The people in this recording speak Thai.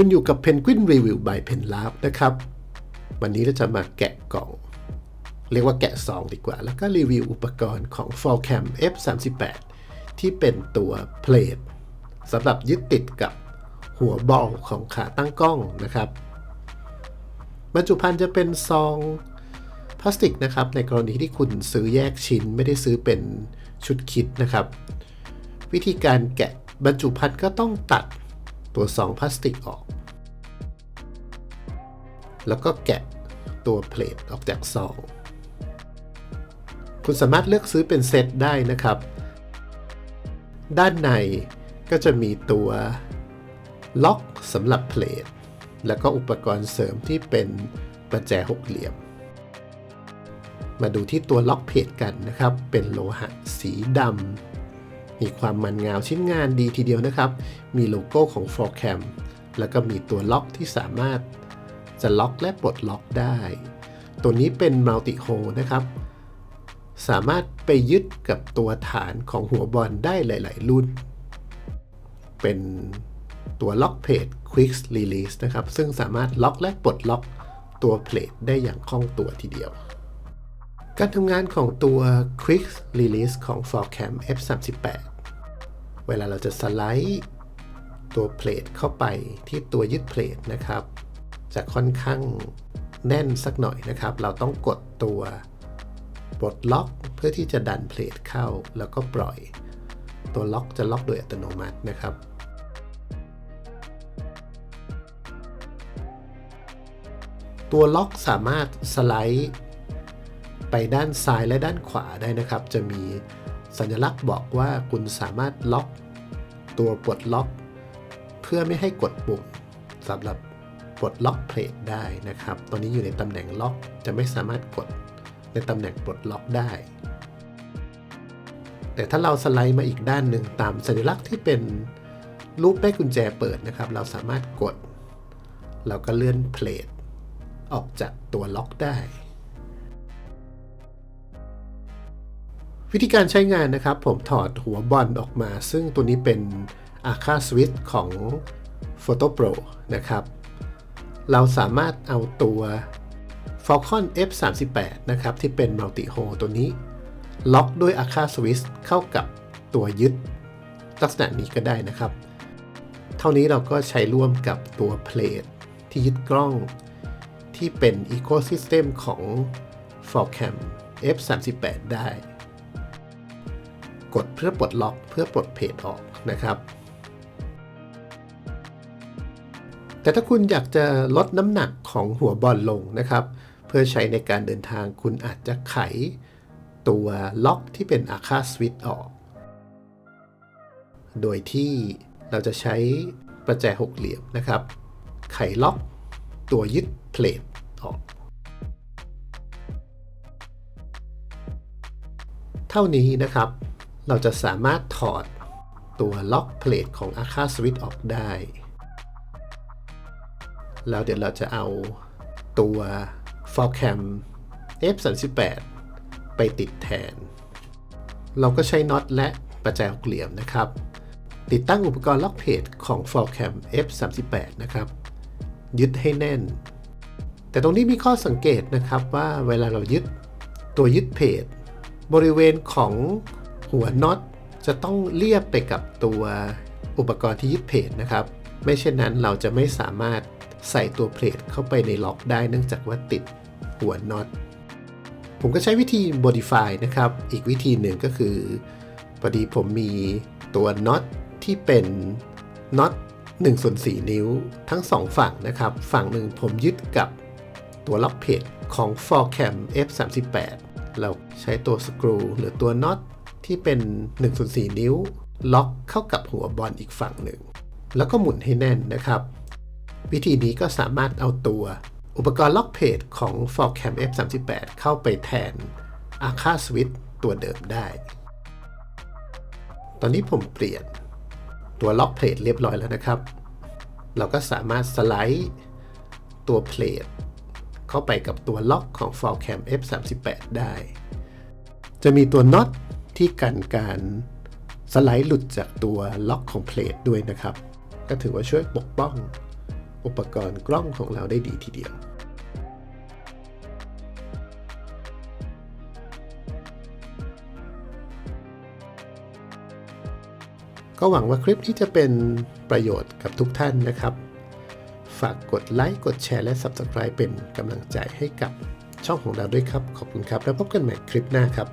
คุณอยู่กับ Penguin Review by Pen Lab นะครับ วันนี้เราจะมาแกะกล่อง เรียกว่าแกะซองดีกว่า แล้วก็รีวิวอุปกรณ์ของ f o r c a m F38 ที่เป็นตัวเพลทสำหรับยึดติดกับหัวบอลของขาตั้งกล้องนะครับบรรจุภัณฑ์จะเป็นซองพลาสติกนะครับ ในกรณีที่คุณซื้อแยกชิ้นไม่ได้ซื้อเป็นชุดคิดนะครับ วิธีการแกะบรรจุภัณฑ์ก็ต้องตัด ตัวซองพลาสติกออก แล้วก็แกะตัวเพลทออกจากซอง คุณสามารถเลือกซื้อเป็นเซตได้นะครับ ด้านในก็จะมีตัวล็อกสำหรับเพลทแล้วก็อุปกรณ์เสริมที่เป็นประแจหกเหลี่ยม มาดูที่ตัวล็อกเพจกันนะครับ เป็นโลหะสีดำ มีความมันงาวชิ้นงานดีทีเดียวนะครับ มีโลโก้ของ f o r c a m แล้วก็มีตัวล็อกที่สามารถจะล็อกและปลดล็อกได้ ตัวนี้เป็นมัลติโฮนะครับ สามารถไปยึดกับตัวฐานของหัวบอลได้หลาย ๆ รุ่น เป็นตัวล็อกเพจ Quick Release นะครับ ซึ่งสามารถล็อกและปลดล็อกตัวเพลทได้อย่างคล่องตัวทีเดียว การทำงานของตัว Quick Release ของ f o r c a m F38 เวลาเราจะสไลด์ตัวเพลทเข้าไปที่ตัวยึดเพลทนะครับ จะค่อนข้างแน่นสักหน่อยนะครับ เราต้องกดตัวปลดล็อกเพื่อที่จะดันเพลทเข้าแล้วก็ปล่อย ตัวล็อกจะล็อกโดยอัตโนมัตินะครับตัวล็อกสามารถสไลด์ ไปด้านซ้ายและด้านขวาได้นะครับ จะมีสัญลักษณ์บอกว่าคุณสามารถล็อกตัวปลดล็อก เพื่อไม่ให้กดปุ่มสำหรับปลดล็อกเพลทได้นะครับ ตอนนี้อยู่ในตำแหน่งล็อกจะไม่สามารถกดในตำแหน่งปลดล็อกได้ แต่ถ้าเราสไลด์มาอีกด้านหนึ่งตามสัญลักษณ์ที่เป็นรูปแม่กุญแจเปิดนะครับ เราสามารถกดแล้วก็เลื่อนเพลทออกจากตัวล็อกได้ วิธีการใช้งานนะครับ ผมถอดหัวบอลออกมา ซึ่งตัวนี้เป็น a c a Switch ของ Photo Pro นะครับ เราสามารถเอาตัว Falcon F38 นะครับ ที่เป็น Multi Hole ตัวนี้ ล็อกด้วย a c a Switch เข้ากับตัวยึดลักษณะนี้ก็ได้นะครับ เท่านี้เราก็ใช้ร่วมกับตัวเพลทที่ยึดกล้องที่เป็น Ecosystem ของ Falcam F38 ได้ กดเพื่อปลดล็อก เพื่อปลดเพจออกนะครับ แต่ถ้าคุณอยากจะลดน้ำหนักของหัวบอลลงนะครับ เพื่อใช้ในการเดินทางคุณอาจจะไขตัวล็อกที่เป็นอาคาสวิตออก โดยที่เราจะใช้ประแจหกเหลี่ยมนะครับ ไขล็อกตัวยึดเพลทออก เท่านี้นะครับ เราจะสามารถถอดตัวล็อกเพลทของ a c a Switch ออกได้ แล้วเดี๋ยวเราจะเอาตัว Falcam F38 ไปติดแทน เราก็ใช้น็อตและประแจหกเหลี่ยมนะครับ ติดตั้งอุปกรณ์ล็อกเพจของ Falcam F38 นะครับ ยึดให้แน่น แต่ตรงนี้มีข้อสังเกตนะครับว่าเวลาเรายึดตัวยึดเพจบริเวณของ หัวน็อตจะต้องเลียบไปกับตัวอุปกรณ์ที่ยึดเพจนะครับ ไม่เช่นนั้นเราจะไม่สามารถใส่ตัวเพลทเข้าไปในล็อกได้เนื่องจากว่าติดหัวน็อต ผมก็ใช้วิธี modify นะครับ อีกวิธีหนึ่งก็คือพอดีผมมีตัวน็อตที่เป็นน็อต1ส่วน4นิ้วทั้ง 2 ฝั่งนะครับ ฝั่งหนึ่งผมยึดกับตัวล็อกเพจของ Forcam F38 เราใช้ตัวสกรูหรือตัวน็อต ที่เป็น1ส่วน4นิ้ว ล็อกเข้ากับหัวบอลอีกฝั่งหนึ่ง แล้วก็หมุนให้แน่นนะครับ วิธีนี้ก็สามารถเอาตัว อุปกรณ์ล็อกเพจของ Forcam F38 เข้าไปแทน a c a Switch ตัวเดิมได้ ตอนนี้ผมเปลี่ยนตัวล็อกเพลทเรียบร้อยแล้วนะครับ เราก็สามารถสไลด์ตัวเพลทเข้าไปกับตัวล็อกของ Falcam F38 ได้ จะมีตัวน็อต ที่กันการสไลด์หลุดจากตัวล็อกของเพลทด้วยนะครับ ก็ถือว่าช่วยปกป้องอุปกรณ์กล้องของเราได้ดีทีเดียว ก็หวังว่าคลิปนี้จะเป็นประโยชน์กับทุกท่านนะครับ ฝากกดไลค์ กดแชร์ และ Subscribe เป็นกำลังใจให้กับช่องของเราด้วยครับ ขอบคุณครับ แล้วพบกันใหม่คลิปหน้าครับ